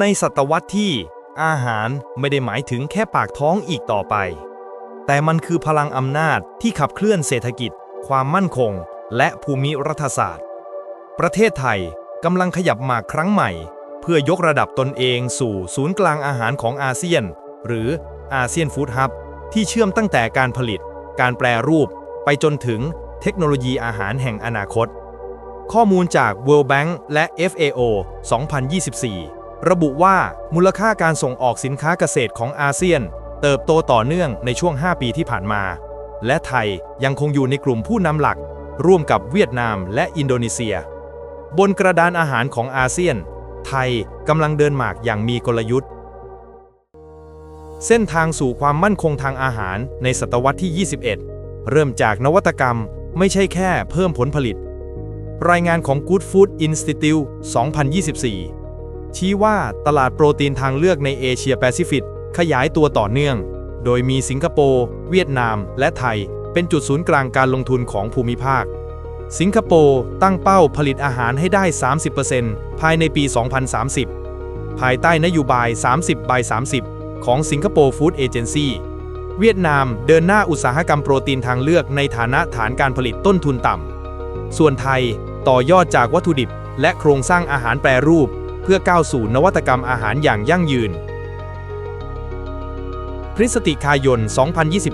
ในศตวรรษที่ อาหารไม่ได้หมายถึงแค่ปากท้องอีกต่อไป แต่มันคือพลังอำนาจที่ขับเคลื่อนเศรษฐกิจ ความมั่นคง และภูมิรัฐศาสตร์ ประเทศไทยกำลังขยับมาครั้งใหม่ เพื่อยกระดับตนเองสู่ศูนย์กลางอาหารของอาเซียน หรืออาเซียนฟู้ดฮับที่เชื่อมตั้งแต่การผลิต การแปรรูป ไปจนถึงเทคโนโลยีอาหารแห่งอนาคต ข้อมูลจาก World Bank และ FAO 2024 ระบุว่ามูลค่าการส่งออกสินค้าเกษตรของอาเซียน เติบโตต่อเนื่องในช่วง 5 ปีที่ผ่านมา และไทยยังคงอยู่ในกลุ่มผู้นำหลัก ร่วมกับเวียดนามและอินโดนีเซีย บนกระดานอาหารของอาเซียน ไทยกำลังเดินหมากอย่างมีกลยุทธ์ เส้นทางสู่ความมั่นคงทางอาหารในศตวรรษที่ 21 เริ่มจากนวัตกรรมไม่ใช่แค่เพิ่มผลผลิต รายงานของ Good Food Institute 2024 ชี้ว่าตลาดโปรตีนทางเลือกในเอเชียแปซิฟิกขยายตัวต่อเนื่อง โดยมีสิงคโปร์ เวียดนาม และไทย เป็นจุดศูนย์กลางการลงทุนของภูมิภาค สิงคโปร์ตั้งเป้าผลิตอาหารให้ได้ 30%ภายในปี 2030 ภายใต้นโยบาย 30 by 30 ของสิงคโปร์ฟู้ดเอเจนซี่ เวียดนามเดินหน้าอุตสาหกรรมโปรตีนทางเลือกในฐานะฐานการผลิตต้นทุนต่ำ ส่วนไทยต่อยอดจากวัตถุดิบและโครงสร้างอาหารแปรรูป เพื่อก้าวสู่นวัตกรรมอาหารอย่างยั่งยืน พฤศจิกายน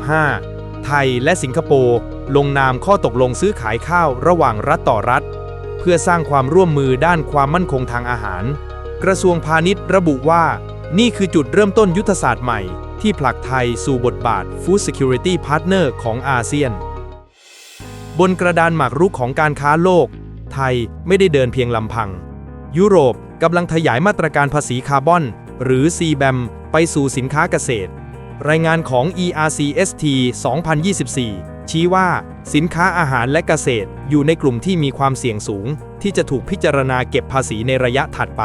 2025 ไทยและสิงคโปร์ลงนามข้อตกลงซื้อขายข้าวระหว่างรัฐต่อรัฐ เพื่อสร้างความร่วมมือด้านความมั่นคงทางอาหาร กระทรวงพาณิชย์ระบุว่า นี่คือจุดเริ่มต้นยุทธศาสตร์ใหม่ ที่ผลักไทยสู่บทบาท Food Security Partner ของอาเซียน บนกระดานหมากรุกของการค้าโลก ไทยไม่ได้เดินเพียงลำพัง ยุโรป กำลังขยายมาตรการภาษีคาร์บอน หรือ CBAM ไปสู่สินค้าเกษตร รายงานของ ERCST 2024 ชี้ว่า สินค้าอาหารและเกษตร อยู่ในกลุ่มที่มีความเสี่ยงสูง ที่จะถูกพิจารณาเก็บภาษีในระยะถัดไป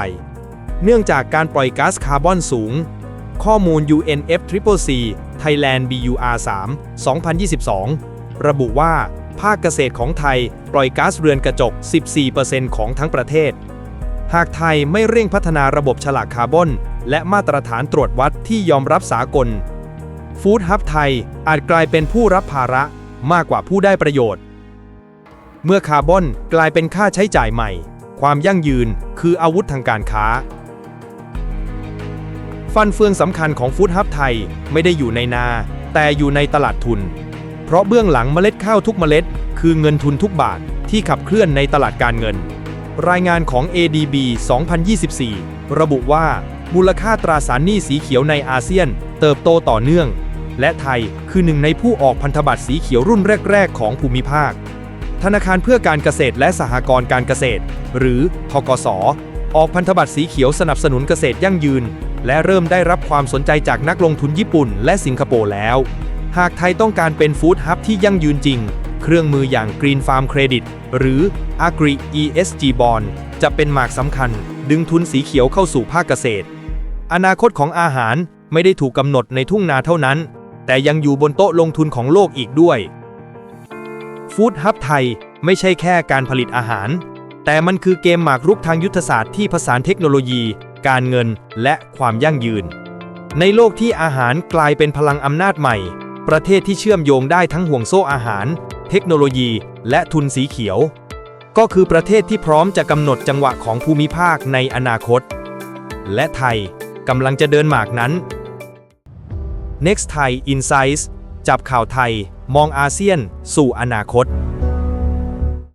เนื่องจากการปล่อยก๊าซคาร์บอนสูง ข้อมูล UNFCCC Thailand BUR 3 2022 ระบุว่า ภาคเกษตรของไทย ปล่อยก๊าซเรือนกระจก 14%ของทั้งประเทศ หากไทยไม่เร่งพัฒนาระบบฉลากคาร์บอนและมาตรฐานตรวจวัดที่ยอมรับสากลฟู้ดฮับไทยอาจกลายเป็นผู้รับภาระมากกว่าผู้ได้ประโยชน์ เมื่อคาร์บอนกลายเป็นค่าใช้จ่ายใหม่ ความยั่งยืนคืออาวุธทางการค้า ฟันเฟืองสำคัญของฟู้ดฮับไทยไม่ได้อยู่ในนา แต่อยู่ในตลาดทุน เพราะเบื้องหลังเมล็ดข้าวทุกเมล็ด คือเงินทุนทุกบาทที่ขับเคลื่อนในตลาดการเงิน รายงานของ ADB 2024 ระบุว่า มูลค่าตราสารหนี้สีเขียวในอาเซียน เติบโตต่อเนื่อง และไทยคือหนึ่งในผู้ออกพันธบัตรสีเขียวรุ่นแรก ๆ ของภูมิภาค ธนาคารเพื่อการเกษตรและสหกรณ์การเกษตร หรือทกสออกพันธบัตรสีเขียวสนับสนุนเกษตรยั่งยืน และเริ่มได้รับความสนใจจากนักลงทุนญี่ปุ่น และสิงคโปร์แล้ว หากไทยต้องการเป็นฟู้ดฮับที่ยั่งยืนจริง เครื่องมืออย่าง Green Farm Credit หรือ Agri ESG Bond จะเป็นหมากสำคัญ ดึงทุนสีเขียวเข้าสู่ภาคเกษตร อนาคตของอาหารไม่ได้ถูกกำหนดในทุ่งนาเท่านั้น แต่ยังอยู่บนโต๊ะลงทุนของโลกอีกด้วยฟู้ดฮับไทยไม่ใช่แค่การผลิตอาหาร แต่มันคือเกมหมากรุกทางยุทธศาสตร์ที่ผสานเทคโนโลยี การเงินและความยั่งยืน ในโลกที่อาหารกลายเป็นพลังอำนาจใหม่ ประเทศที่เชื่อมโยงได้ทั้งห่วงโซ่อาหาร เทคโนโลยี และทุนสีเขียว ก็คือประเทศที่พร้อมจะกำหนดจังหวะของภูมิภาคในอนาคต และไทยกำลังจะเดินหมากนั้น Next Thai Insights จับข่าวไทย มองอาเซียน สู่อนาคต